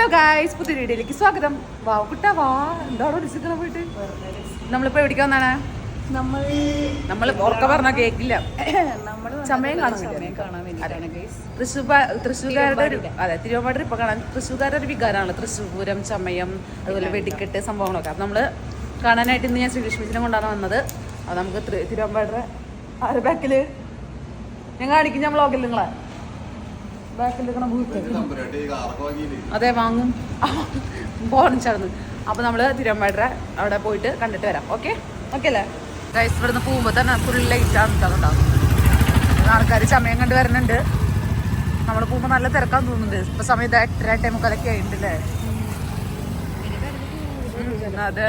Hello guys പുതിയ വീഡിയോയിലേക്ക് സ്വാഗതം. വാ കുട്ടാ വാ. എന്താണോ വിളിച്ചിട്ട് പോയിട്ട്? നമ്മളിപ്പോ എവിടേക്ക് വന്നാണ് നമ്മൾ നമ്മൾ ഉറക്ക പറഞ്ഞ കേക്കില്ല. സമയം കാണാൻ തൃശ്ശൂർ തൃശ്ശൂർക്കാരുടെ ഒരു അതെ തിരുവമ്പാടി ഇപ്പൊ കാണാൻ തൃശ്ശൂർക്കാരുടെ ഒരു വികാരമാണ്. തൃശ്ശൂരം ചമയം അതുപോലെ വെടിക്കെട്ട് സംഭവങ്ങളൊക്കെ. അപ്പൊ നമ്മൾ കാണാനായിട്ട് ഇന്ന് ഞാൻ ശ്രീലക്ഷ്മിച്ചിനെ കൊണ്ടാണ് വന്നത്. അത് നമുക്ക് തിരു- തിരുവമ്പാടിയുടെ ആരുടെ ബാക്കിൽ ഞാൻ കാണിക്കും ഞാൻ വ്ളോഗിൽ നിങ്ങളെ? അതെ വാങ്ങും. പോണിച്ചായിരുന്നു അപ്പൊ നമ്മൾ തിരുവമ്പാടര അവിടെ പോയിട്ട് കണ്ടിട്ട് വരാം. ഓക്കെ ഓക്കെ അല്ലേ? ഗൈസ് ഇവിടുന്ന് പോകുമ്പോ തന്നെ ഫുൾ ലൈറ്റ് ആണ് കേട്ടോ ആൾക്കാർ സമയം കണ്ട് വരുന്നുണ്ട് നമ്മൾ പോകുമ്പോ നല്ല തിരക്കാൻ തോന്നുന്നുണ്ട്. ഇപ്പൊ സമയത്ത് എട്ടര ടൈം മുക്കാലൊക്കെ ആയിട്ടുണ്ടല്ലേ അതെ.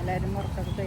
എല്ലാവരും ഉറക്കൊക്കെ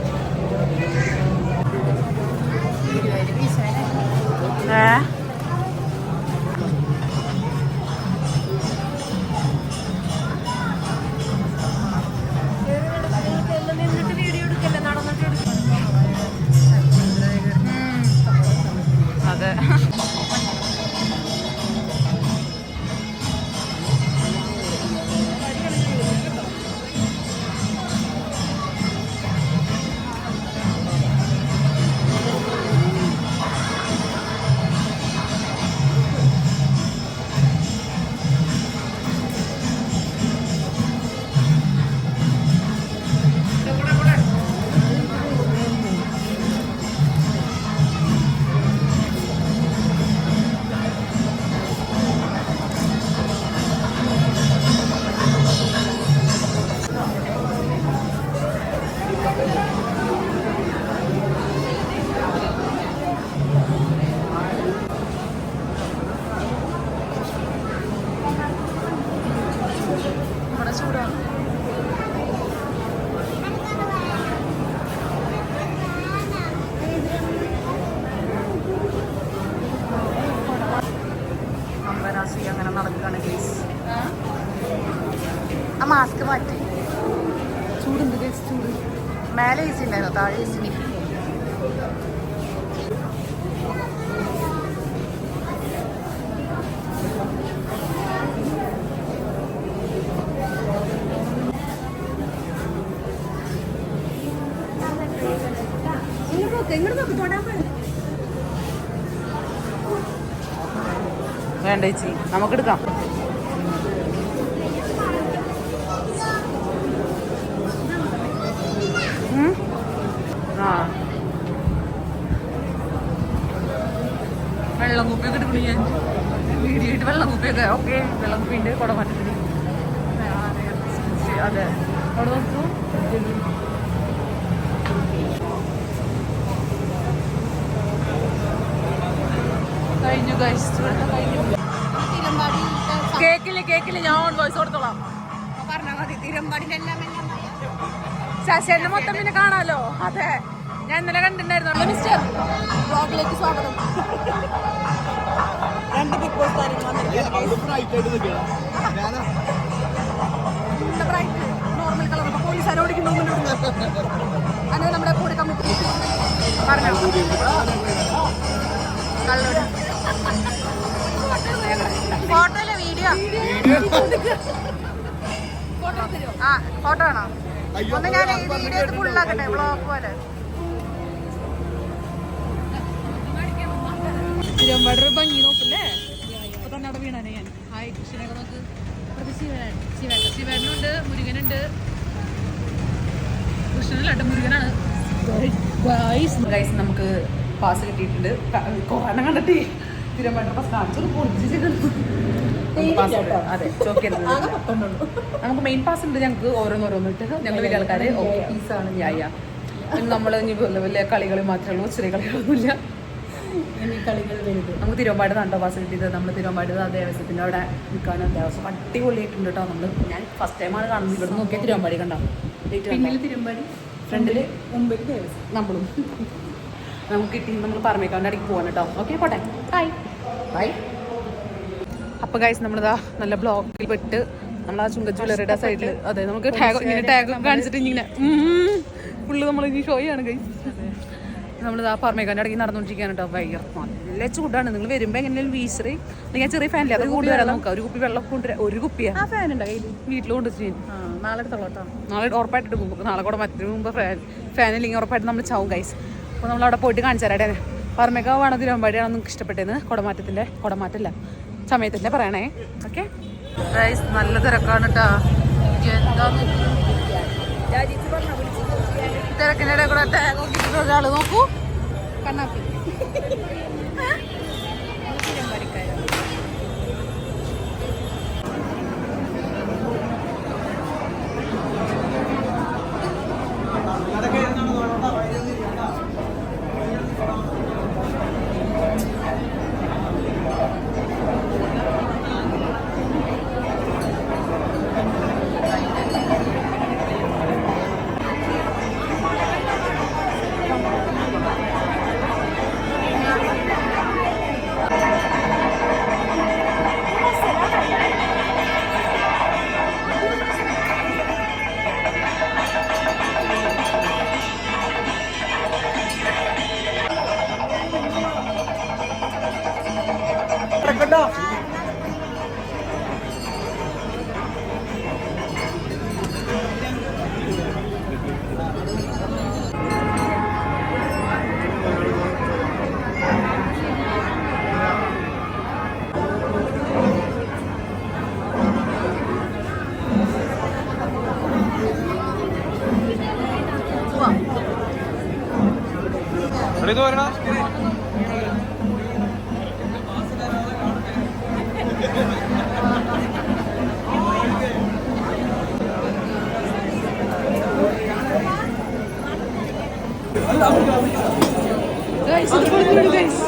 മേലെ ഏസി ഉണ്ടായിരുന്നു താഴെ ഏസി വേണ്ട ചേച്ചി. നമുക്കെടുക്കാം ഉം? ആ വെള്ളം കുപ്പിയൊക്കെ എടുക്കണു ഞാൻ വീഡിയോ ആയിട്ട് വെള്ളം കുപ്പിയൊക്കെ ഓക്കെ വെള്ളം കുപ്പിയുണ്ട് കുട മാറ്റിട്ട് അതെ അവിടെ നോക്കൂ. കഴിഞ്ഞു കഴിഞ്ഞു. കേക്കില്ല കേക്കില്ല? ഞാൻ വോയിസ് കൊടുത്തോളാം. ശശി എന്നെ മൊത്തം പിന്നെ കാണാലോ? അതെ. ഞാൻ ഇന്നലെ കണ്ടിട്ടുണ്ടായിരുന്നു. മിസ്റ്റർ ബ്ലോഗിലേക്ക് സ്വാഗതം. രണ്ട് ബിഗ് ബോസ് നോർമൽ കളർ ഓടിക്കുന്നു അങ്ങനെ നമ്മുടെ കൂടെ കമ്മിറ്റി ഫോട്ടോയിലെ വീഡിയോ ആ ഫോട്ടോ ആണോ ഒന്ന് ഞാൻ ഈ വീഡിയോ ഫുള്ളാക്കട്ടെ വ്ളോഗ് പോലെ. തിരുവമ്പാടി ഭംഗി നോക്കില്ലേ? ഇപ്പൊ തന്നെ അവിടെ വീണാനേ ഞാൻ. ഹായ് കൃഷ്ണനൊക്കെ നോക്ക്. ശിവൻ ശിവനുണ്ട് മുരുകനുണ്ട്. കൃഷ്ണനല്ലാട്ട് മുരുകനാണ്. ഗൈസ് നമുക്ക് പാസ് കിട്ടിയിട്ടുണ്ട്. കണ്ടിട്ട് പാസ് അതെ നമുക്ക് മെയിൻ പാസ് ഉണ്ട് ഞങ്ങൾക്ക് ഓരോന്നോരോന്നിട്ട്. ഞങ്ങൾ വലിയ ആൾക്കാർ ഓക്കെ പീസാണ് ഞാൻ നമ്മൾ ഇനി വലിയ വലിയ കളികൾ മാത്രമേ ഉള്ളൂ ചെറിയ കളികളൊന്നുമില്ല. ഇനി കളികൾ വലുത്. നമുക്ക് തിരുവമ്പാട് നട്ടോ പാസ് കിട്ടിയത് നമ്മൾ തിരുവമ്പാട് ആ ദേവസ്വത്തിന്റെ അവിടെ നിൽക്കാനും ദേവസ്വം അടിപൊളിയായിട്ടുണ്ട് കേട്ടോ നമ്മൾ ഞാൻ ഫസ്റ്റ് ടൈമാണ് കാണുന്നത്. ഇവിടെ നോക്കിയാൽ തിരുവമ്പാടി കണ്ടോ. പിന്നിൽ തിരുമ്പടി ഫ്രണ്ടിൽ മുമ്പിൽ ദേവസ്വം. നമ്മളും. നമുക്ക് കിട്ടി. നമ്മൾ പറമേക്കാവിന്റെ അടിക്ക് പോകാൻ കേട്ടോ. ഓക്കെ പോട്ടെ. ബൈ ബൈ അപ്പോൾ ഗൈസ് നമ്മളിതാ നല്ല ബ്ലോക്കിൽ പെട്ട് നമ്മൾ ആ ചുങ്ക ജ്വല്ലറിയുടെ സൈഡിൽ അതെ നമുക്ക് ടാഗ് ഇങ്ങനെ ടാഗ് കാണിച്ചിട്ട് ഇങ്ങനെ. ഫുള്ള് നമ്മൾ ഇനി ഷോയാണ് ആണ് ഗൈസ് ആ പറമേക്കാവിന്റെ ഇടയ്ക്ക് നടന്നുകൊണ്ടിരിക്കുകയാണ് കേട്ടോ. വയ്യ. നല്ല ചൂടാണ്. നിങ്ങൾ വരുമ്പോൾ എങ്ങനെയാലും വീശറി. നിങ്ങൾ ചെറിയ ഫാനില്ല അത് കൂടി വരാൻ നോക്കാം. ഒരു കുപ്പി വെള്ളം കൊണ്ടുവരാം. ഒരു കുപ്പിയാ. ആ ഫാൻ ഉണ്ടോ? വീട്ടിൽ കൊണ്ടുവച്ചു ആ നാളെ എടുത്തോളാം നാളെ ഉറപ്പായിട്ട് എടുക്കും. നാളെ കൂടെ മറ്റൊരു മുമ്പ് ഫാൻ ഫാനില്ലെങ്കിൽ ഉറപ്പായിട്ട് നമ്മൾ ചാവും കൈസ് അപ്പോൾ നമ്മൾ അവിടെ പോയിട്ട് കാണിച്ചു തരാട്ടെ പറമേക്കാവാണ് തിരുവമ്പാടിയാണ് നിങ്ങൾക്ക് ഇഷ്ടപ്പെട്ടത്. കുടമാറ്റത്തിന്റെ കുടമാറ്റല്ല. സമയത്തിന്റെ പറയണേ. ഓക്കെ നല്ല തിരക്കാണ് കേട്ടോ. തിരക്കിനിടെ കൂടെ ടാഗ് നോക്കിയിട്ട് ഒരാൾ നോക്കൂ. കണ്ണാപ്പി. ഇത് വരണ? ഗൈസ് ഇത് കൊടുക്കുന്നുണ്ട് ഗൈസ്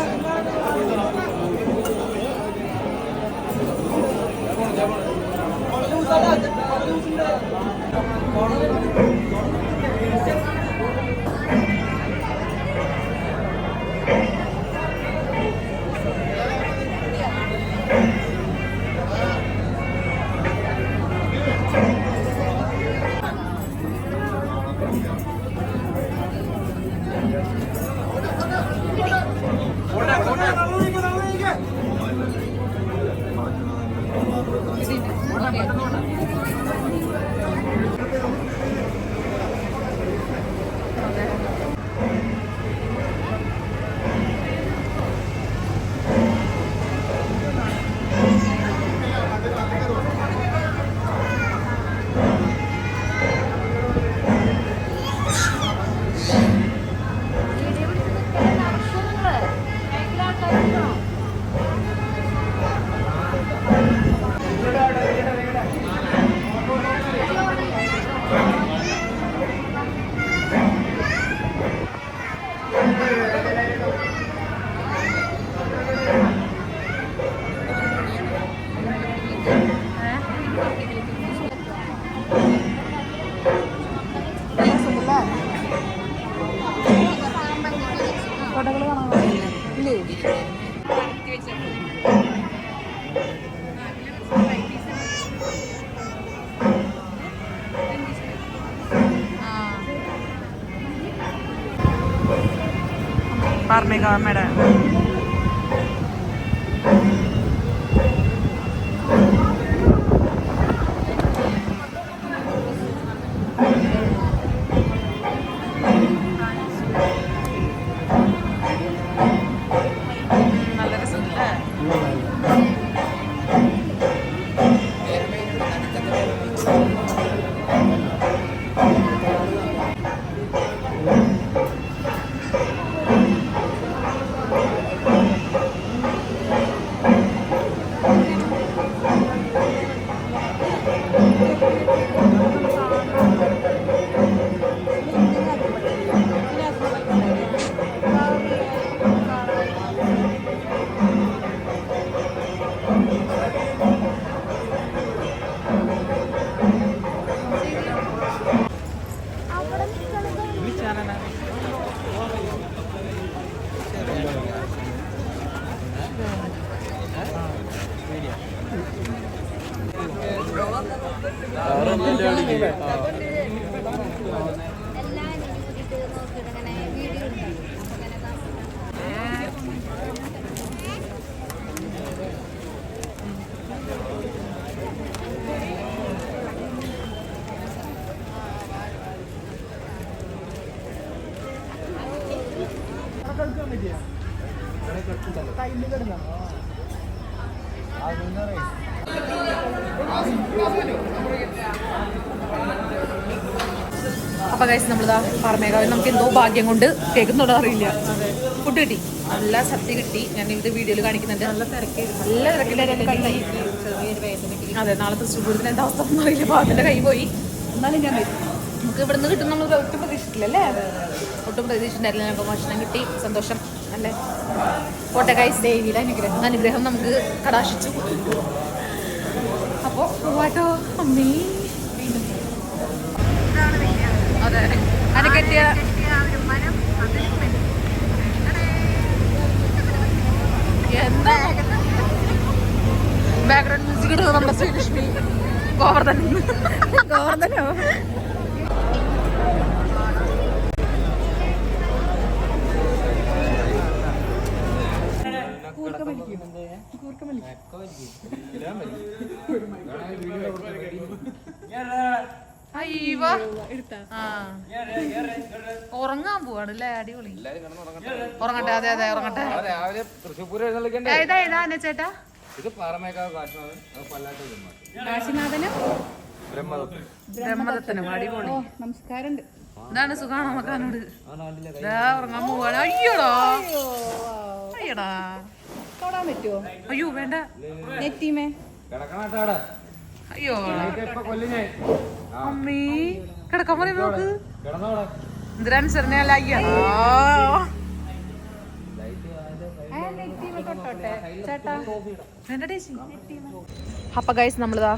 പറമേക്കാവമ്മയുടെ നല്ല അപ്പൊ കഴിച്ച് നമ്മളിതാ പറമേകാവിൽ നമുക്ക് എന്തോ ഭാഗ്യം കൊണ്ട് കേൾക്കുന്നുണ്ടോ അറിയില്ല. ഫുഡ് കിട്ടി. നല്ല സദ്യ കിട്ടി. ഞാൻ ഇത് വീഡിയോയിൽ കാണിക്കുന്നുണ്ട്. നല്ല നല്ല തിരക്കിലായിരുന്നു. അതെ നാളെ തൃശ്ശൂർ പൂരത്തിന് എന്താ അവസ്ഥ ഒന്നും അറിയില്ല. പാവത്തിന്റെ കൈ പോയി. എന്നാലും ഞാൻ നമുക്ക് ഇവിടുന്ന് കിട്ടുന്ന നമ്മൾ ഒട്ടും പ്രതീക്ഷിച്ചില്ലല്ലേ ഒട്ടും പ്രതീക്ഷിച്ചിട്ടുണ്ടായിരുന്നില്ല. ഞങ്ങൾക്ക് ഭക്ഷണം കിട്ടി. സന്തോഷം. അല്ലേ? കോട്ടെ കൈസ് ദേവിയുടെ അനുഗ്രഹം. അനുഗ്രഹം നമുക്ക് കടാശിച്ചു. അപ്പോൾ പോവാട്ടോ അമ്മേ. അതെ. എന്താ? ബാക്ക്ഗ്രൗണ്ട് മ്യൂസിക് നമ്മുടെ ശ്രീലക്ഷ്മി. ഗോവർദ്ധൻ. ഗോവർദ്ധനോ അയ്യോ എടുത്താ ആ ഉറങ്ങാൻ പോവാണല്ലേ? അടിപൊളി. ഉറങ്ങട്ടെ. അതെ അതെ ഉറങ്ങട്ടെ. രാവിലെ തൃശ്ശൂർ പൂരം എഴുന്നള്ളിക്കണ്ടേ ഏതാ ഏതാ എന്നെ ചേട്ടാ. ഇത് പാറമേക്കാവ് കാശ്മീർ അത് പല്ലാട്ട് ജന്മാട്ട് കാശിനാഥനും? ബ്രഹ്മദത്തം ബ്രഹ്മദത്തനും? അടിപൊളി. നമസ്കാരം എന്താണ് ഇതാണ് സുഖാണോ മക്കാനോട് ഉറങ്ങാൻ പോവാണ്. അയ്യോടാ. അയ്യടാ. തൊടാൻ പറ്റുമോ അയ്യോ വേണ്ട. നെറ്റിമേ. അയ്യോ. അമ്മീ കിടക്കാൻ പറയും നോക്ക് കിടന്നോടെ. എന്തിനനുസരണല്ല അല്ല ചേച്ചി അപ്പൊ ഗൈസ് നമ്മളിതാ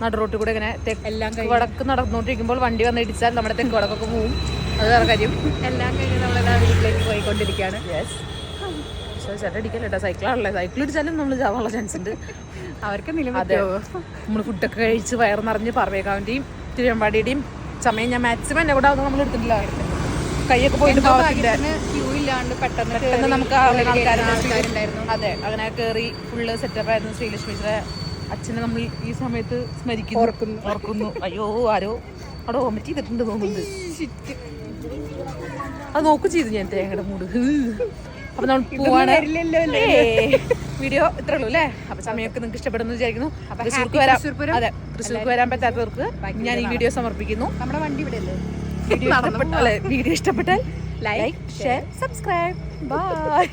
നട റോട്ടിൽ കൂടെ ഇങ്ങനെ തെക്ക് എല്ലാം വടക്ക് നടന്നോണ്ടിരിക്കുമ്പോൾ വണ്ടി വന്ന് ഇടിച്ചാൽ നമ്മുടെ തെക്ക് വടക്കൊക്കെ പോവും. അത് വേറെ കാര്യം. എല്ലാം കഴിഞ്ഞ് നമ്മളെല്ലാം വീട്ടിലേക്ക് പോയിക്കൊണ്ടിരിക്കുകയാണ് പക്ഷേ ചേട്ടാ ഇടിക്കല്ല കേട്ടോ സൈക്കിളാണല്ലേ സൈക്കിൾ ഇടിച്ചാലും നമ്മൾ ചാവാനുള്ള ചാൻസ് ഉണ്ട്. അവർക്ക് അതെ. നമ്മൾ ഫുഡൊക്കെ കഴിച്ച് വയർ നിറഞ്ഞ് പറവേക്കാവിന്റെയും തിരുവമ്പാടിയുടെയും സമയം ഞാൻ മാക്സിമം എന്നെ കൂടെ നമ്മൾ എടുത്തിട്ടില്ല കൈയൊക്കെ പോയിട്ട് പെട്ടെന്ന് നമുക്ക് അതെ അങ്ങനെ കയറി ഫുള്ള് സെറ്റപ്പ് ആയിരുന്നു ശ്രീലക്ഷ്മിയുടെ അച്ഛനെ നമ്മൾ ഈ സമയത്ത് സ്മരിക്കുന്നു. ഓർക്കുന്നു. ഓർക്കുന്നു. അയ്യോ ആരോ അവിടെ വോമിറ്റ് ചെയ്തിട്ടുണ്ട് തോന്നുന്നുണ്ട്. അത് നോക്കും ചെയ്തു ഞാൻ തേങ്ങയുടെ മൂട്. അപ്പൊ നമ്മൾ പോവാണ്. വീഡിയോ ഇത്രേ ഉള്ളൂ അല്ലേ? അപ്പൊ സമയമൊക്കെ നിങ്ങൾക്ക് ഇഷ്ടപ്പെടുന്നു വിചാരിക്കുന്നു. തൃശ്ശൂർക്ക് വരാം. അതെ തൃശ്ശൂർക്ക് വരാൻ പറ്റാത്തവർക്ക് ഞാൻ ഈ വീഡിയോ സമർപ്പിക്കുന്നു. നമ്മുടെ വണ്ടി ഇവിടെ വീഡിയോ ഇഷ്ടപ്പെട്ടാൽ ലൈക്ക് ഷെയർ സബ്സ്ക്രൈബ് ബൈ